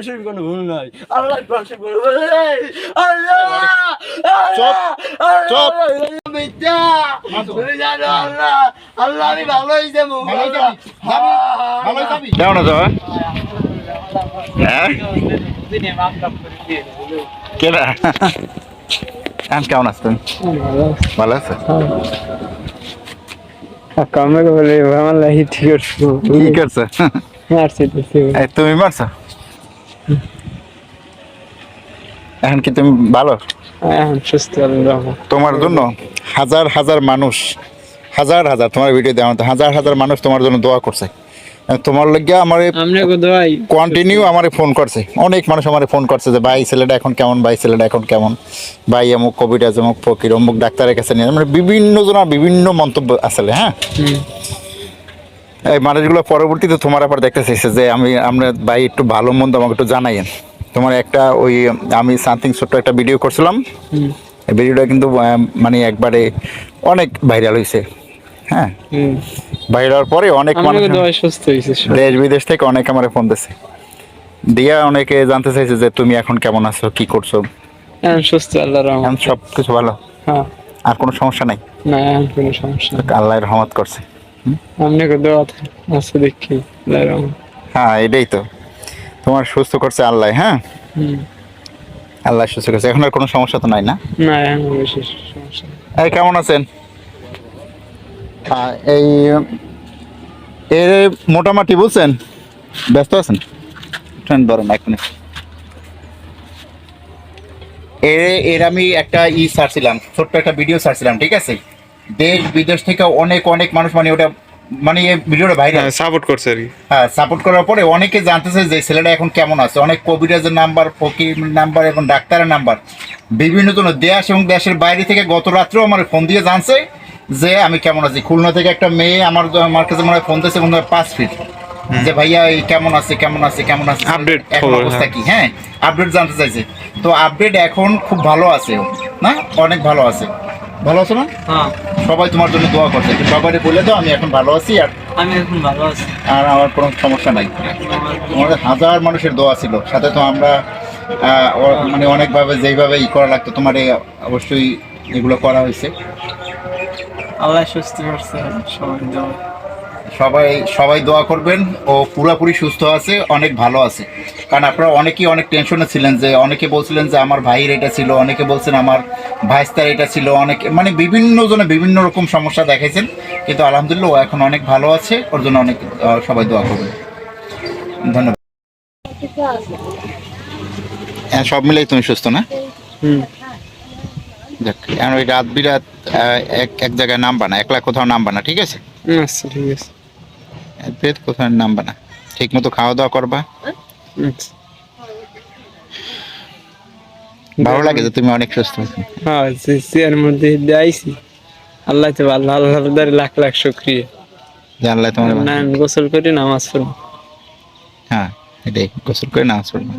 পাশের কোনো ভুল নাই আল্লাহ পাশে কোনো ভুল নাই আল্লাহ চুপ, চুপ। মিথ্যা তুমি জানো আল্লাহ আল্লাহ আমি ভালো হয়েছে মুখ ভালোই যাবি, যাবি, ভালোই যাবি। কেমন আছো হ্যাঁ কেনা এখন কেমন আছেন ভালো আছে কামে বলে আমার লাহি ঠিক করছ কি করছে মারছি তুমি মারছো এখন কি তুমি ভালো? সুস্থ তোমার জন্য হাজার হাজার মানুষ হাজার হাজার তোমার ভিডিও দেওয়া হাজার হাজার মানুষ তোমার জন্য দোয়া করছে। তোমার লাগিয়া আমার কন্টিনিউ আমার ফোন করছে। অনেক মানুষ আমার ফোন করছে যে ভাই ছেলেটা এখন কেমন? ভাই ছেলেটা এখন কেমন? ভাই অমুক কবিরাজ অমুক ফকির অমুক ডাক্তারের কাছে নিয়ে মানে বিভিন্ন জনের বিভিন্ন মন্তব্য আসলে হ্যাঁ? এই মানুষগুলো পরবর্তীতে তোমার আবার দেখতে চাইছে যে আমি আমরা ভাই একটু ভালো মন্দ আমাকে একটু জানাইয়েন। তোমার একটা ওই আমি সামথিং ছোট্ট একটা ভিডিও করছিলাম। এই ভিডিওটা কিন্তু মানে একবারে অনেক ভাইরাল হয়েছে হ্যাঁ? ভাইরাল হওয়ার পরে অনেক মানুষ। দেশ বিদেশ থেকে অনেক আমার ফোন দিছে। দিয়া অনেকে জানতে চাইছে যে তুমি এখন কেমন আছো কি করছ? এখন সুস্থ আল্লাহর রহমত। সব কিছু ভালো? হ্যাঁ। আর কোনো সমস্যা নাই? না কোনো সমস্যা আল্লাহর রহমত করছে। দোয়া আছে। দেখি। হ্যাঁ এটাই তো। তোমার সুস্থ করছে আল্লাহ হ্যাঁ? আল্লাহ সুস্থ করছে। এখন আর কোনো সমস্যা তো নাই না? না এখন সমস্যা এই কেমন আছেন? এই এর মোটামুটি বুঝছেন? ব্যস্ত আছেন? ট্রেন ধরেন এক মিনিট। এর এর আমি একটা ই ছাড়ছিলাম ছোট্ট একটা ভিডিও ছাড়ছিলাম ঠিক আছে? দেশ বিদেশ থেকে অনেক অনেক মানুষ মানে ওটা মানে এই ভিডিওটা ভাইরাল। সাপোর্ট করছে আর হ্যাঁ সাপোর্ট করার পরে অনেকে জানতেছে যে ছেলেটা এখন কেমন আছে। অনেক কবিরাজের নাম্বার ফকির নাম্বার এবং ডাক্তারের নাম্বার। বিভিন্ন জন দেশ এবং দেশের বাইরে থেকে গত রাত্রেও আমার ফোন দিয়ে জানছে যে আমি কেমন আছি। খুলনা থেকে একটা মেয়ে আমার আমার কাছে মনে হয় ফোন দিয়েছে মনে হয় পাঁচ ফিট যে ভাইয়া এই কেমন আছে কেমন আছে কেমন আছে? Update এখন অবস্থা হ্যাঁ। কি? হ্যাঁ আপডেট জানতে চাইছে। তো আপডেট এখন খুব ভালো আছে। না? অনেক ভালো আছে। ভালো আছো না? হ্যাঁ। সবাই তোমার জন্য দোয়া করছে। সবাই বলে তো আমি এখন ভালো আছি আর আমি এখন ভালো আছি। আর আমার কোনো সমস্যা নাই। আমাদের হাজার মানুষের দোয়া ছিল। সাথে তো আমরা মানে অনেকভাবে যেইভাবে ই করা লাগতো তোমার এই অবশ্যই এগুলো করা হয়েছে। আল্লাহ সুস্থ করছে সবাই দোয়া সবাই সবাই দোয়া করবেন ও পুরোপুরি সুস্থ আছে অনেক ভালো আছে। কারণ আপনারা অনেকেই অনেক টেনশনে ছিলেন যে অনেকে বলছিলেন যে আমার ভাইয়ের এটা ছিল অনেকে বলছেন আমার ভাইস্তার এটা ছিল অনেকে মানে বিভিন্ন জনে বিভিন্ন রকম সমস্যা দেখাইছেন। কিন্তু আলহামদুলিল্লাহ ও এখন অনেক ভালো আছে ওর জন্য অনেক সবাই দোয়া করবেন। ধন্যবাদ। হ্যাঁ সব মিলেই তুমি সুস্থ না? হুম। যাক এখন ওই রাত বিরাত এক এক জায়গায় নামবা না একলা কোথাও নামবা না ঠিক আছে? আচ্ছা ঠিক আছে। এক কোথায় নামবে না? ঠিক মতো খাওয়া দাওয়া করবা? ভালো লাগে যে তুমি অনেক সুস্থ হ্যাঁ মধ্যে দেয়াইছি আল্লাহ তো আল্লাহ আল্লাহর দ্বারা লাখ লাখ শুক্রিয়া। আল্লাহ তোমার না গোসল করে নামাজ পড়ি। হ্যাঁ এটাই গোসল করে নামাজ পড়বা?